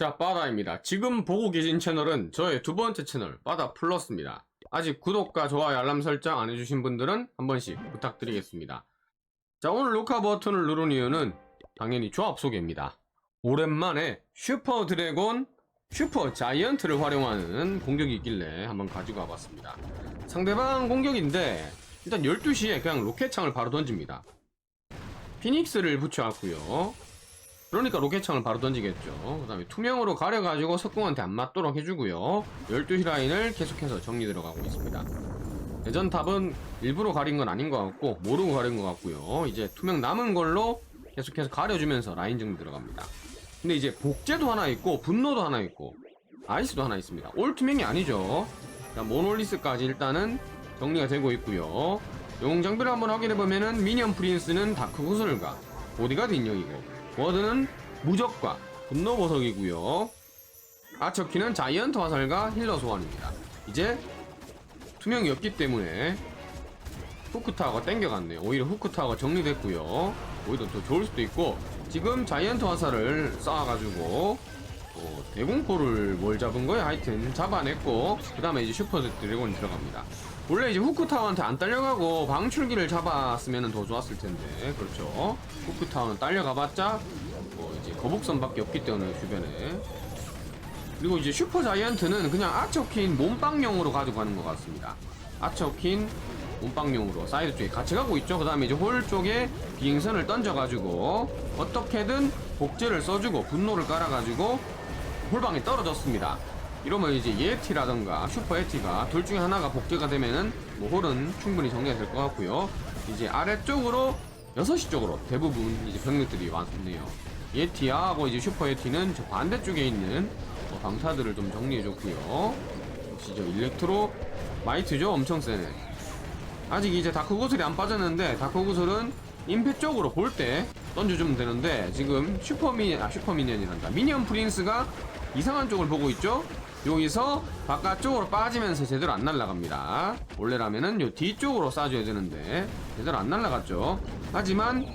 자, 빠다입니다. 지금 보고 계신 채널은 저의 두 번째 채널, 빠다 플러스입니다. 아직 구독과 좋아요, 알람 설정 안 해주신 분들은 한 번씩 부탁드리겠습니다. 자, 오늘 녹화 버튼을 누른 이유는 당연히 조합 소개입니다. 오랜만에 슈퍼 드래곤, 슈퍼 자이언트를 활용하는 공격이 있길래 한번 가지고 와봤습니다. 상대방 공격인데, 일단 12시에 그냥 로켓창을 바로 던집니다. 피닉스를 붙여왔고요. 그러니까 로켓창을 바로 던지겠죠. 그 다음에 투명으로 가려가지고 석궁한테 안 맞도록 해주고요. 12시 라인을 계속해서 정리 들어가고 있습니다. 대전 탑은 일부러 가린 건 아닌 것 같고 모르고 가린 것 같고요. 이제 투명 남은 걸로 계속해서 가려주면서 라인 정리 들어갑니다. 근데 이제 복제도 하나 있고 분노도 하나 있고 아이스도 하나 있습니다. 올 투명이 아니죠. 자, 모놀리스까지 일단은 정리가 되고 있고요. 용 장비를 한번 확인해 보면은 미니언 프린스는 다크 구슬과 보디가드 인형이고 워드는 무적과 분노 보석이고요. 아처키는 자이언트 화살과 힐러 소환입니다. 이제 투명이 없기 때문에 후크타워가 땡겨갔네요. 오히려 후크타워가 정리됐고요. 오히려 더 좋을 수도 있고 지금 자이언트 화살을 쌓아가지고 어, 대공포를 뭘 잡은 거야? 하여튼 잡아냈고 그 다음에 이제 슈퍼 드래곤이 들어갑니다. 원래 이제 후크타워한테 안 딸려가고 방출기를 잡았으면 더 좋았을 텐데 그렇죠. 후크타워는 딸려가봤자 뭐 이제 거북선밖에 없기 때문에 주변에 그리고 이제 슈퍼 자이언트는 그냥 아처킨 몸빵용으로 가지고 가는 것 같습니다. 아처킨 몸빵용으로 사이드 쪽에 같이 가고 있죠. 그 다음에 이제 홀 쪽에 비행선을 던져가지고 어떻게든 복제를 써주고 분노를 깔아가지고 홀방에 떨어졌습니다. 이러면 이제 예티라던가 슈퍼 예티가 둘 중에 하나가 복제가 되면은 뭐 홀은 충분히 정리가 될 것 같고요. 이제 아래쪽으로 6시 쪽으로 대부분 이제 병력들이 왔네요. 예티하고 이제 슈퍼 예티는 저 반대쪽에 있는 어, 방타들을 좀 정리해줬고요. 역시 저 일렉트로 마이트죠? 엄청 세네. 아직 이제 다크 구슬이 안 빠졌는데 다크 구슬은 임페 쪽으로 볼 때 던져주면 되는데 지금 슈퍼미 아 슈퍼미니언이란다 미니언 프린스가 이상한 쪽을 보고 있죠? 여기서 바깥쪽으로 빠지면서 제대로 안 날아갑니다. 원래라면은 요 뒤쪽으로 쏴줘야 되는데 제대로 안 날아갔죠? 하지만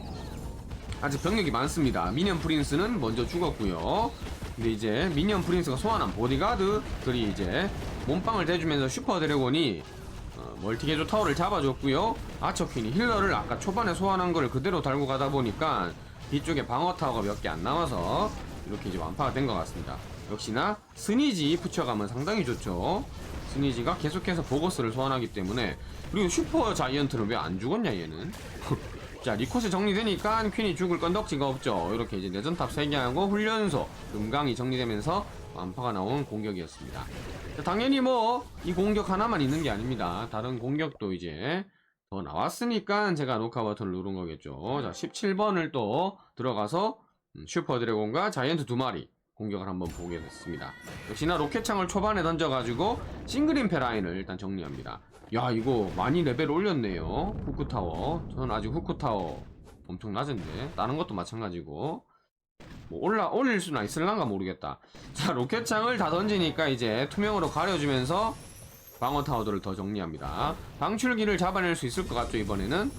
아직 병력이 많습니다. 미니언 프린스는 먼저 죽었고요. 근데 이제 미니언 프린스가 소환한 보디가드 들이 이제 몸빵을 대주면서 슈퍼 드래곤이 어, 멀티게조 타워를 잡아줬고요. 아처퀸이 힐러를 아까 초반에 소환한 걸 그대로 달고 가다 보니까 뒤쪽에 방어 타워가 몇 개 안 남아서 이렇게 이제 완파가 된 것 같습니다. 역시나 스니지 붙여가면 상당히 좋죠. 스니지가 계속해서 보거스를 소환하기 때문에 그리고 슈퍼 자이언트는 왜 안 죽었냐 얘는? 자 리코스 정리되니까 퀸이 죽을 건덕지가 없죠. 이렇게 이제 내전탑 3개 하고 훈련소 금강이 정리되면서 완파가 나온 공격이었습니다. 자, 당연히 뭐 이 공격 하나만 있는 게 아닙니다. 다른 공격도 이제 더 나왔으니까 제가 녹화 버튼을 누른 거겠죠. 자 17번을 또 들어가서 음, 슈퍼 드래곤과 자이언트 두 마리 공격을 한번 보게 됐습니다. 역시나 로켓창을 초반에 던져가지고 싱글임페 라인을 일단 정리합니다. 야 이거 많이 레벨 올렸네요. 후크타워. 저는 아직 후크타워 엄청 낮은데. 다른 것도 마찬가지고. 뭐 올라 올릴 수나 있을란가 모르겠다. 자 로켓창을 다 던지니까 이제 투명으로 가려주면서 방어 타워들을 더 정리합니다. 방출기를 잡아낼 수 있을 것 같죠 이번에는?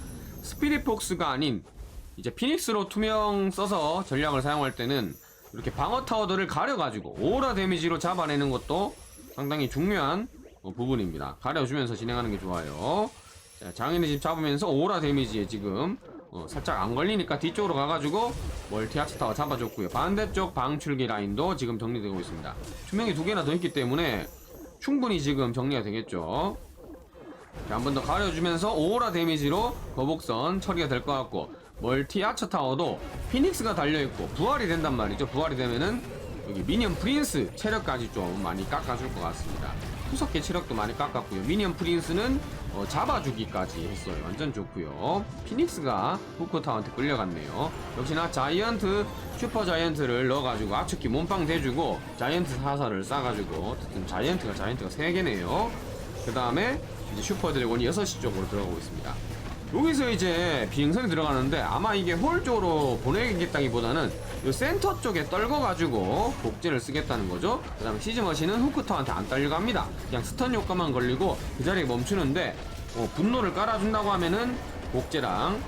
스피릿 폭스가 아닌 이제 피닉스로 투명 써서 전략을 사용할 때는 이렇게 방어 타워들을 가려가지고 오라 데미지로 잡아내는 것도 상당히 중요한 어, 부분입니다. 가려주면서 진행하는 게 좋아요. 자, 장인의 집 잡으면서 오라 데미지에 지금 어, 살짝 안 걸리니까 뒤쪽으로 가가지고 멀티 하츠 타워 잡아줬고요. 반대쪽 방출기 라인도 지금 정리되고 있습니다. 투명이 두 개나 더 있기 때문에 충분히 지금 정리가 되겠죠. 한번 더 가려주면서 오라 데미지로 거북선 처리가 될 것 같고 멀티 아처 타워도 피닉스가 달려있고 부활이 된단 말이죠. 부활이 되면은 여기 미니언 프린스 체력까지 좀 많이 깎아줄 것 같습니다. 후석계 체력도 많이 깎았고요. 미니언 프린스는 어, 잡아주기까지 했어요. 완전 좋고요. 피닉스가 후크타워한테 끌려갔네요. 역시나 자이언트 슈퍼 자이언트를 넣어가지고 아츠키 몸빵 대주고 자이언트 사살을 쏴가지고 어쨌든 자이언트가 자이언트가 3개네요. 그 다음에 이제 슈퍼 드래곤이 6시 쪽으로 들어가고 있습니다. 여기서 이제 비행선이 들어가는데 아마 이게 홀 쪽으로 보내겠다기보다는 이 센터 쪽에 떨궈가지고 복제를 쓰겠다는 거죠. 그 다음에 시즈머신은 후크터한테 안 딸려갑니다. 그냥 스턴 효과만 걸리고 그 자리에 멈추는데 어, 분노를 깔아준다고 하면은 복제랑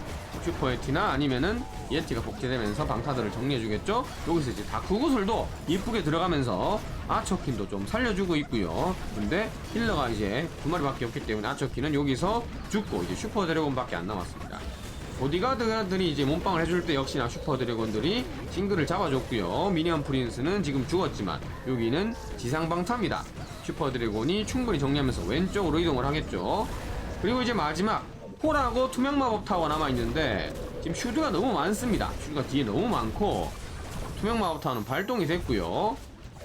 슈퍼 예티나 아니면은 예티가 복제되면서 방타들을 정리해주겠죠? 여기서 이제 다크구슬도 이쁘게 들어가면서 아처킨도 좀 살려주고 있고요. 근데 힐러가 이제 두 마리밖에 없기 때문에 아처킨은 여기서 죽고 이제 슈퍼 드래곤밖에 안 남았습니다. 보디가드들이 이제 몸빵을 해줄 때 역시나 슈퍼 드래곤들이 싱글을 잡아줬고요. 미니언 프린스는 지금 죽었지만 여기는 지상방타입니다. 슈퍼 드래곤이 충분히 정리하면서 왼쪽으로 이동을 하겠죠. 그리고 이제 마지막 폴하고 투명 마법 타워 남아 있는데 지금 슈드가 너무 많습니다. 슈드가 뒤에 너무 많고 투명 마법 타워는 발동이 됐고요.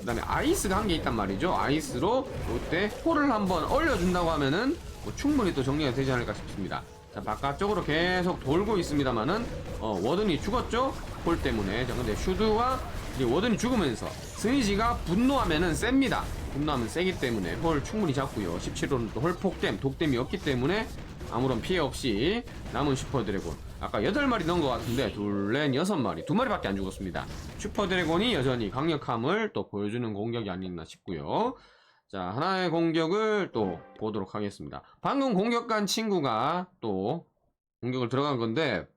그 다음에 아이스가 한 개 있단 말이죠. 아이스로 이때 폴을 한번 얼려준다고 하면은 뭐 충분히 또 정리가 되지 않을까 싶습니다. 자 바깥쪽으로 계속 돌고 있습니다만은 어, 워든이 죽었죠. 폴 때문에. 자 근데 슈드와 이 워든이 죽으면서 스니지가 분노하면은 셉니다. 분노하면 세기 때문에 홀 충분히 잡고요. 17호는 또 홀폭댐, 독댐이 없기 때문에 아무런 피해 없이 남은 슈퍼 드래곤. 아까 8마리 넣은 것 같은데 둘, 넷, 6마리. 두 마리밖에 안 죽었습니다. 슈퍼 드래곤이 여전히 강력함을 또 보여주는 공격이 아니었나 싶고요. 자, 하나의 공격을 또 보도록 하겠습니다. 방금 공격한 친구가 또 공격을 들어간 건데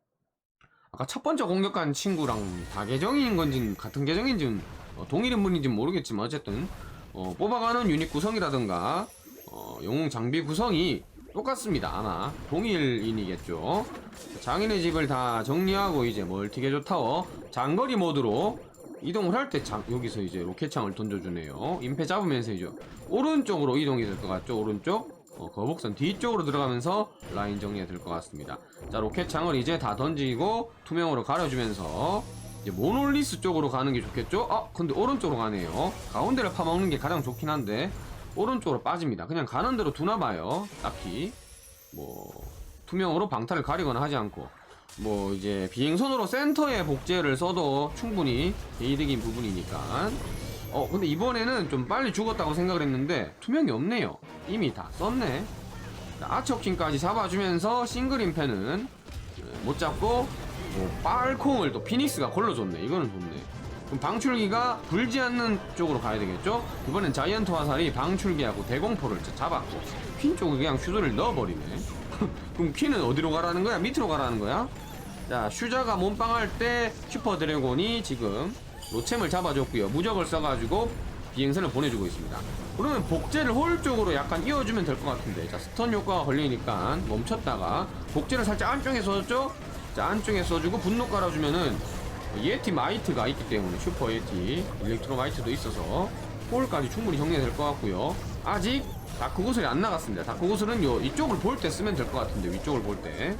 아까 첫 번째 공격한 친구랑 다 계정인 건지 같은 계정인지 어, 동일 인물인지 모르겠지만 어쨌든 어, 뽑아가는 유닛 구성이라든가 어, 영웅 장비 구성이 똑같습니다 아마. 동일인이겠죠. 장인의 집을 다 정리하고 이제 멀티게조 타워 장거리 모드로 이동을 할 때 여기서 이제 로켓창을 던져주네요. 임페 잡으면서 이제 오른쪽으로 이동이 될 것 같죠? 오른쪽? 어, 거북선 뒤쪽으로 들어가면서 라인 정리가 될 것 같습니다. 자 로켓창을 이제 다 던지고 투명으로 가려주면서 이제 모놀리스 쪽으로 가는 게 좋겠죠? 아 근데 오른쪽으로 가네요. 가운데를 파먹는 게 가장 좋긴 한데 오른쪽으로 빠집니다. 그냥 가는 대로 두나 봐요. 딱히. 뭐 투명으로 방타를 가리거나 하지 않고. 뭐 이제 비행선으로 센터에 복제를 써도 충분히 이득인 부분이니까. 어 근데 이번에는 좀 빨리 죽었다고 생각을 했는데 투명이 없네요. 이미 다 썼네. 아처킹까지 잡아주면서 싱글 임패는 못 잡고 뭐 빨콩을 또 피닉스가 걸러줬네. 이거는 좋네 그럼 방출기가 불지 않는 쪽으로 가야 되겠죠? 이번엔 자이언트 화살이 방출기하고 대공포를 잡았고 퀸 쪽에 그냥 슈즈를 넣어버리네. 그럼 퀸은 어디로 가라는 거야? 밑으로 가라는 거야? 자 슈자가 몸빵할 때 슈퍼 드래곤이 지금 로챔을 잡아줬고요. 무적을 써가지고 비행선을 보내주고 있습니다. 그러면 복제를 홀 쪽으로 약간 이어주면 될 것 같은데. 자 스턴 효과가 걸리니까 멈췄다가 복제를 살짝 안쪽에 써줬죠? 자 안쪽에 써주고 분노 깔아주면은 예티 마이트가 있기 때문에 슈퍼 예티 일렉트로 마이트도 있어서 홀까지 충분히 정리가 될것 같고요. 아직 다크 구슬이 안 나갔습니다. 다크 구슬은 요 이쪽을 볼 때 쓰면 될 것 같은데 위쪽을 볼때.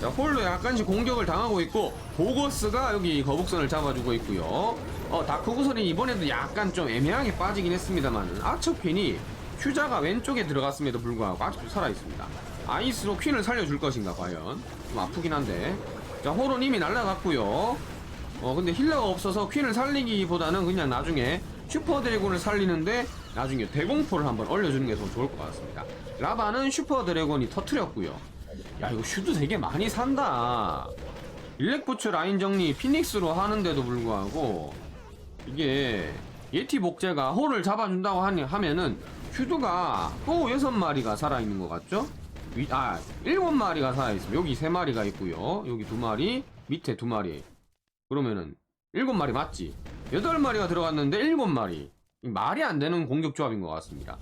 자, 홀로 약간씩 공격을 당하고 있고 보거스가 여기 거북선을 잡아주고 있고요. 어, 다크구선이 이번에도 약간 좀 애매하게 빠지긴 했습니다만 아처퀸이 퓨자가 왼쪽에 들어갔음에도 불구하고 아직도 살아있습니다. 아이스로 퀸을 살려줄 것인가 과연? 좀 아프긴 한데 자 홀은 이미 날라갔고요. 어 근데 힐러가 없어서 퀸을 살리기보다는 그냥 나중에 슈퍼 드래곤을 살리는데 나중에 대공포를 한번 얼려주는 게 더 좋을 것 같습니다. 라바는 슈퍼 드래곤이 터트렸고요. 야 이거 슈드 되게 많이 산다 일렉부츠 라인 정리 피닉스로 하는데도 불구하고 이게 예티 복제가 홀을 잡아준다고 하면은 슈드가 또 여섯 마리가 살아있는 것 같죠? 위, 아 일곱 마리가 살아있습니다 여기 세 마리가 있고요 여기 두 마리 밑에 두 마리 그러면은 일곱 마리 맞지? 여덟 마리가 들어갔는데 일곱 마리 말이 안 되는 공격 조합인 것 같습니다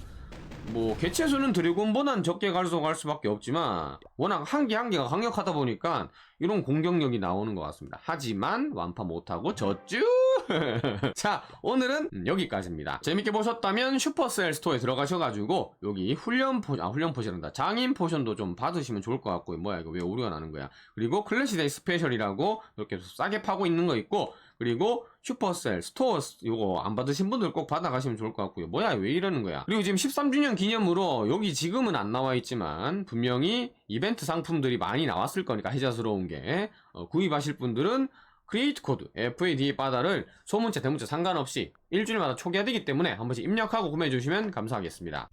뭐 개체수는 드래곤보단 적게 갈수갈 수밖에 없지만 워낙 한 개 한 개가 강력하다 보니까 이런 공격력이 나오는 것 같습니다. 하지만 완파 못하고 졌쥬. 자 오늘은 여기까지입니다. 재밌게 보셨다면 슈퍼셀 스토어에 들어가셔가지고 여기 훈련 포, 아 훈련 포션이란다. 장인 포션도 좀 받으시면 좋을 것 같고 뭐야 이거 왜 오류가 나는 거야. 그리고 클래시데이 스페셜이라고 이렇게 싸게 파고 있는 거 있고 그리고 슈퍼셀, 스토어 이거 안 받으신 분들 꼭 받아가시면 좋을 것 같고요. 뭐야 왜 이러는 거야? 그리고 지금 13주년 기념으로 여기 지금은 안 나와 있지만 분명히 이벤트 상품들이 많이 나왔을 거니까 해자스러운 게 어, 구입하실 분들은 크리에이트 코드 FAD 바다를 소문자 대문자 상관없이 일주일마다 초기화되기 때문에 한 번씩 입력하고 구매해 주시면 감사하겠습니다.